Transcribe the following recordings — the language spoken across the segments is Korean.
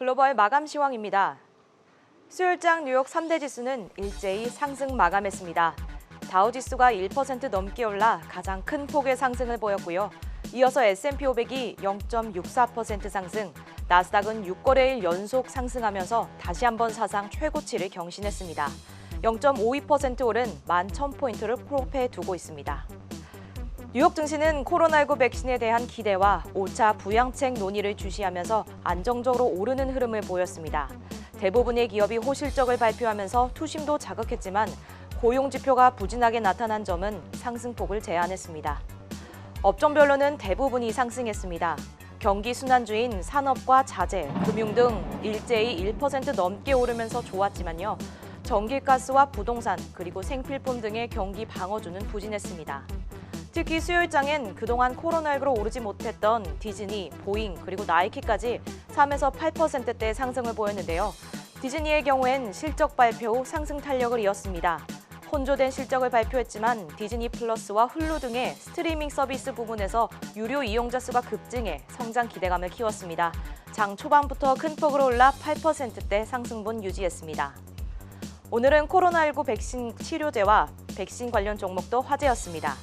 글로벌 마감 시황입니다. 수요일장 뉴욕 3대 지수는 일제히 상승 마감했습니다. 다우 지수가 1% 넘게 올라 가장 큰 폭의 상승을 보였고요. 이어서 S&P 500이 0.64% 상승, 나스닥은 6거래일 연속 상승하면서 다시 한번 사상 최고치를 경신했습니다. 0.52% 오른 11,000포인트를 코앞에 두고 있습니다. 뉴욕 증시는 코로나19 백신에 대한 기대와 5차 부양책 논의를 주시하면서 안정적으로 오르는 흐름을 보였습니다. 대부분의 기업이 호실적을 발표하면서 투심도 자극했지만 고용 지표가 부진하게 나타난 점은 상승폭을 제한했습니다. 업종별로는 대부분이 상승했습니다. 경기 순환주인 산업과 자재, 금융 등 일제히 1% 넘게 오르면서 좋았지만요. 전기가스와 부동산 그리고 생필품 등의 경기 방어주는 부진했습니다. 특히 수요일장엔 그동안 코로나19로 오르지 못했던 디즈니, 보잉 그리고 나이키까지 3에서 8%대 상승을 보였는데요. 디즈니의 경우엔 실적 발표 후 상승 탄력을 이었습니다. 혼조된 실적을 발표했지만 디즈니 플러스와 훌루 등의 스트리밍 서비스 부분에서 유료 이용자 수가 급증해 성장 기대감을 키웠습니다. 장 초반부터 큰 폭으로 올라 8%대 상승분 유지했습니다. 오늘은 코로나19 백신 치료제와 백신 관련 종목도 화제였습니다.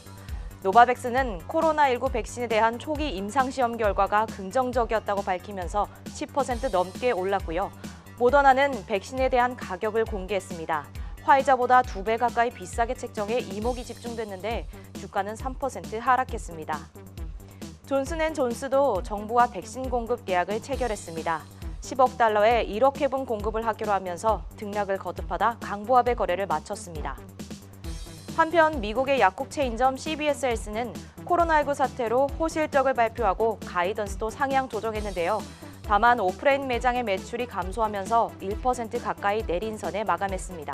노바백스는 코로나19 백신에 대한 초기 임상시험 결과가 긍정적이었다고 밝히면서 10% 넘게 올랐고요. 모더나는 백신에 대한 가격을 공개했습니다. 화이자보다 두 배 가까이 비싸게 책정해 이목이 집중됐는데 주가는 3% 하락했습니다. 존슨앤존스도 정부와 백신 공급 계약을 체결했습니다. 10억 달러에 1억 회분 공급을 하기로 하면서 등락을 거듭하다 강보합의 거래를 마쳤습니다. 한편 미국의 약국 체인점 CBS 헬스는 코로나19 사태로 호실적을 발표하고 가이던스도 상향 조정했는데요. 다만 오프라인 매장의 매출이 감소하면서 1% 가까이 내린 선에 마감했습니다.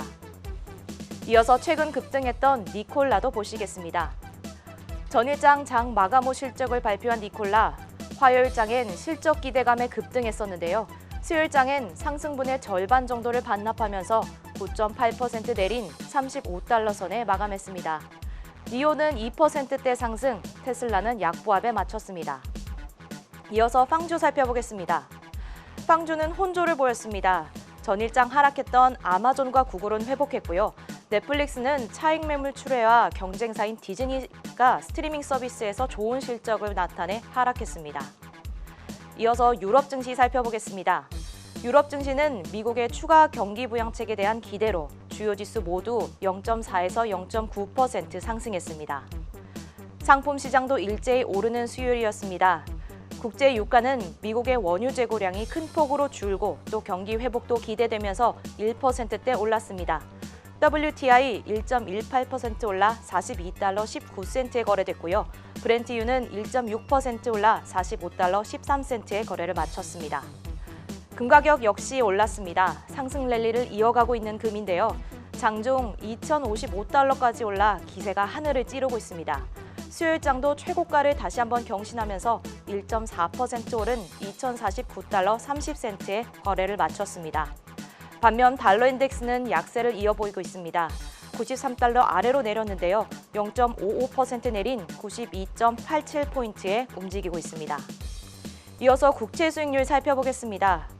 이어서 최근 급등했던 니콜라도 보시겠습니다. 전일장 장 마감 후 실적을 발표한 니콜라, 화요일장엔 실적 기대감에 급등했었는데요. 수요일장엔 상승분의 절반 정도를 반납하면서 9.8% 내린 35달러 선에 마감했습니다. 니오는 2%대 상승, 테슬라는 약보합에 맞췄습니다. 이어서 빵주 살펴보겠습니다. 빵주는 혼조를 보였습니다. 전일장 하락했던 아마존과 구글은 회복했고요. 넷플릭스는 차익 매물 출회와 경쟁사인 디즈니가 스트리밍 서비스에서 좋은 실적을 나타내 하락했습니다. 이어서 유럽 증시 살펴보겠습니다. 유럽 증시는 미국의 추가 경기 부양책에 대한 기대로 주요 지수 모두 0.4에서 0.9% 상승했습니다. 상품 시장도 일제히 오르는 수요일이었습니다. 국제 유가는 미국의 원유 재고량이 큰 폭으로 줄고 또 경기 회복도 기대되면서 1%대 올랐습니다. WTI 1.18% 올라 42달러 19센트에 거래됐고요. 브렌트유는 1.6% 올라 45달러 13센트에 거래를 마쳤습니다. 금 가격 역시 올랐습니다. 상승 랠리를 이어가고 있는 금인데요. 장중 2,055달러까지 올라 기세가 하늘을 찌르고 있습니다. 수요일장도 최고가를 다시 한번 경신하면서 1.4% 오른 2,049달러 30센트에 거래를 마쳤습니다. 반면 달러 인덱스는 약세를 이어 보이고 있습니다. 93달러 아래로 내렸는데요. 0.55% 내린 92.87포인트에 움직이고 있습니다. 이어서 국채 수익률 살펴보겠습니다.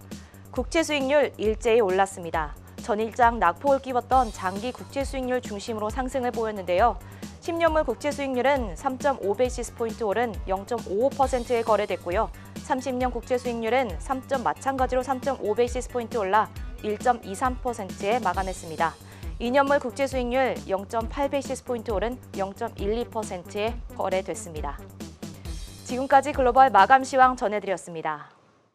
국채 수익률 일제히 올랐습니다. 전일장 낙폭을 끼웠던 장기 국채 수익률 중심으로 상승을 보였는데요. 10년물 국채 수익률은 3.5베이시스 포인트 오른 0.55%에 거래됐고요. 30년 국채 수익률은 3점 마찬가지로 3.5베이시스 포인트 올라 1.23%에 마감했습니다. 2년물 국채 수익률 0.8베이시스 포인트 오른 0.12%에 거래됐습니다. 지금까지 글로벌 마감 시황 전해드렸습니다.